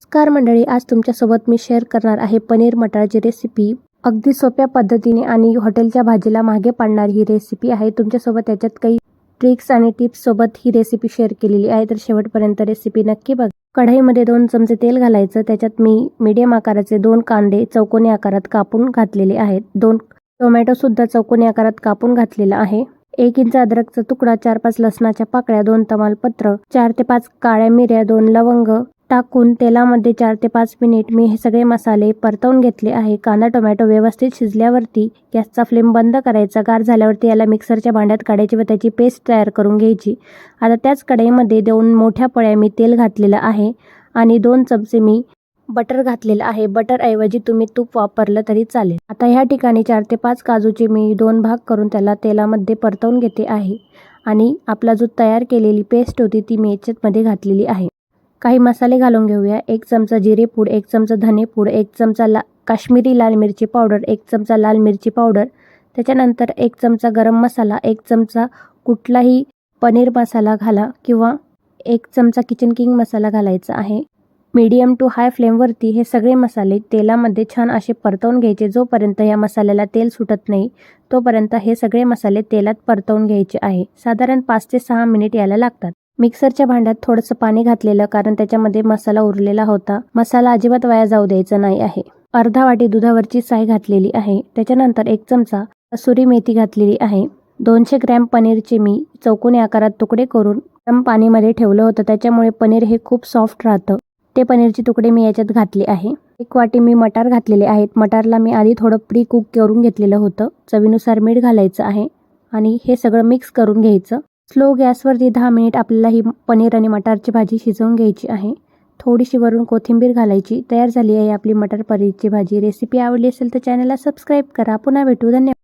नमस्कार मंडळी आज तुमच्यासोबत मी शेअर करणार आहे पनीर मटारची रेसिपी अगदी सोप्या पद्धतीने आणि हॉटेलच्या भाजीला मागे पाडणारी ही रेसिपी आहे. तुमच्यासोबत त्याच्यात काही ट्रिक्स आणि टिप्स सोबत ही रेसिपी शेअर केलेली आहे. तर शेवटपर्यंत रेसिपी नक्की बघा. कढईमध्ये दोन चमचे तेल घालायचं. त्याच्यात मी मीडियम आकाराचे दोन कांदे चौकोनी आकारात कापून घातलेले आहेत. दोन टोमॅटो सुद्धा चौकोनी आकारात कापून घातलेला आहे. एक इंच अद्रकचा तुकडा चार पाच लसणाच्या पाकळ्या दोन तमालपत्र चार ते पाच काळ्या मिऱ्या दोन लवंग टाकून तेलामध्ये चार ते पाच मिनिट मी हे सगळे मसाले परतवून घेतले आहे. कांदा टोमॅटो व्यवस्थित शिजल्यावरती गॅसचा फ्लेम बंद करायचा. गार झाल्यावरती याला मिक्सरच्या भांड्यात काढायची व त्याची पेस्ट तयार करून घ्यायची. आता त्याच कढईमध्ये दोन मोठ्या पळ्या मी तेल घातलेलं आहे आणि दोन चमचे मी बटर घातलेलं आहे. बटरऐवजी तुम्ही तूप वापरलं तरी चालेल. आता ह्या ठिकाणी चार ते पाच काजूचे मी दोन भाग करून त्याला तेलामध्ये परतवून घेते आहे. आणि आपला जो तयार केलेली पेस्ट होती ती मी याच्यातमध्ये घातलेली आहे. काही मसाले घालून घेऊया. एक चमचा जिरे पूड एक चमचा धने पूड एक चमचा ला काश्मीरी लाल मिरची पावडर एक चमचा लाल मिरची पावडर. त्याच्यानंतर एक चमचा गरम मसाला एक चमचा कुठलाही पनीर मसाला घाला किंवा एक चमचा किचन किंग मसाला घालायचा आहे. मीडियम टू हाय फ्लेमवरती हे सगळे मसाले तेलामध्ये छान असे परतवून घ्यायचे. जोपर्यंत या मसाल्याला तेल सुटत नाही तोपर्यंत हे सगळे मसाले तेलात परतवून घ्यायचे आहे. साधारण पाच ते सहा मिनिट यायला लागतात. मिक्सरच्या भांड्यात थोडंसं पाणी घातलेलं कारण त्याच्यामध्ये मसाला उरलेला होता. मसाला अजिबात वाया जाऊ द्यायचा नाही आहे. अर्धा वाटी दुधावरची साय घातलेली आहे. त्याच्यानंतर एक चमचा कसुरी मेथी घातलेली आहे. दोनशे ग्रॅम पनीरचे मी चौकोनी आकारात तुकडे करून गरम पाणीमध्ये ठेवलं होतं. त्याच्यामुळे पनीर हे खूप सॉफ्ट राहतं. ते पनीरचे तुकडे मी याच्यात घातले आहे. एक वाटी मी मटार घातलेले आहेत. मटारला मी आधी थोडं प्री कुक करून घेतलेलं होतं. चवीनुसार मीठ घालायचं आहे आणि हे सगळं मिक्स करून घ्यायचं. स्लो गॅसवरती दहा मिनिट आपल्याला ही पनीर आणि मटारची भाजी शिजवून घ्यायची आहे. थोडीशी वरून कोथिंबीर घालायची. तयार झाली आहे आपली मटर पनीरची भाजी. रेसिपी आवडली असेल तर चॅनलला सबस्क्राईब करा. पुन्हा भेटू. धन्यवाद.